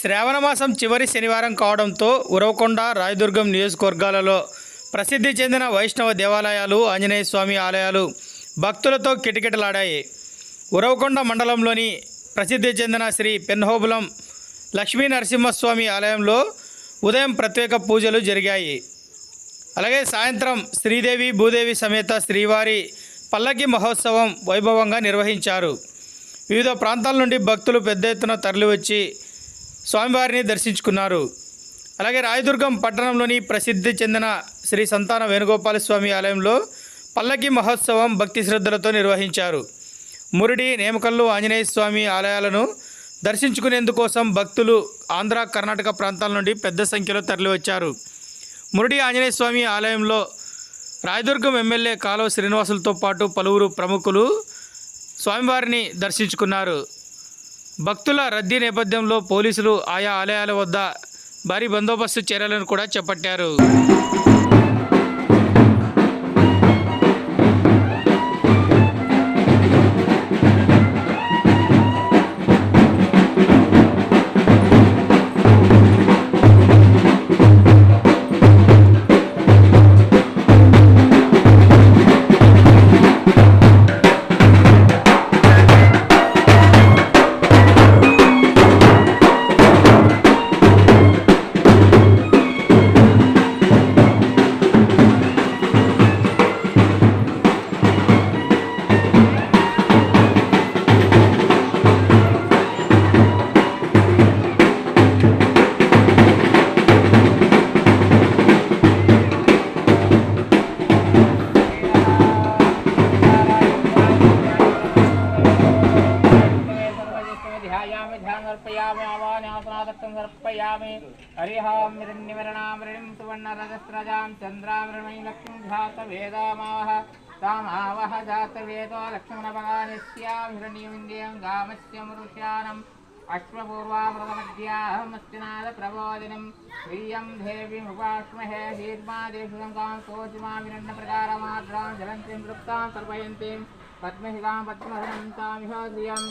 శ్రావణమాసం చివరి శనివారం కావడంతో ఉరవకొండ రాయదుర్గం నియోజకవర్గాలలో ప్రసిద్ధి చెందిన వైష్ణవ దేవాలయాలు ఆంజనేయ స్వామి ఆలయాలు భక్తులతో కిటకిటలాడాయి. ఉరవకొండ మండలంలోని ప్రసిద్ధి చెందిన శ్రీ పెన్హోబులం లక్ష్మీ నరసింహస్వామి ఆలయంలో ఉదయం ప్రత్యేక పూజలు జరిగాయి. అలాగే సాయంత్రం శ్రీదేవి భూదేవి సమేత శ్రీవారి పల్లకి మహోత్సవం వైభవంగా నిర్వహించారు. వివిధ ప్రాంతాల నుండి భక్తులు పెద్ద ఎత్తున తరలివచ్చి స్వామివారిని దర్శించుకున్నారు. అలాగే రాయదుర్గం పట్టణంలోని ప్రసిద్ధి చెందిన శ్రీ సంతాన వేణుగోపాల స్వామి ఆలయంలో పల్లకి మహోత్సవం భక్తి శ్రద్ధలతో నిర్వహించారు. మురిడి నేమకల్లు ఆంజనేయ స్వామి ఆలయాలను దర్శించుకునేందుకోసం భక్తులు ఆంధ్ర కర్ణాటక ప్రాంతాల నుండి పెద్ద సంఖ్యలో తరలివచ్చారు. మురడి ఆంజనేయ స్వామి ఆలయంలో రాయదుర్గం ఎమ్మెల్యే కాలువ శ్రీనివాసులతో పాటు పలువురు ప్రముఖులు స్వామివారిని దర్శించుకున్నారు. భక్తుల రద్దీ నేపథ్యంలో పోలీసులు ఆయా ఆలయాల వద్ద భారీ బందోబస్తు చర్యలను కూడా చేపట్టారు. సమర్పయామి ధ్యానం సమర్పయామి ఆవానాసనాదత్తం సమర్పయామి హరిహాం మృణిమరణామృణిం సువర్ణరజస్రజాం చంద్రామృణమై లక్ష్మీ ధ్యాత వేదామావహ తామావహ జాతవేదో లక్ష్మణభగానిస్యాం హిరణ్యమింద్రియం గామస్య మృష్యానం అశ్వపూర్వామృతమధ్యాహమస్తినాద ప్రబోదినం శ్రీయం దేవీముపాస్మహే హీర్మాదేశంకాం సోచిమా వినన్న ప్రకారమాత్రాం జలంతిం వృత్తాం సర్వయంతిం పద్మహిగాం పద్మహరంతామిహోద్రియం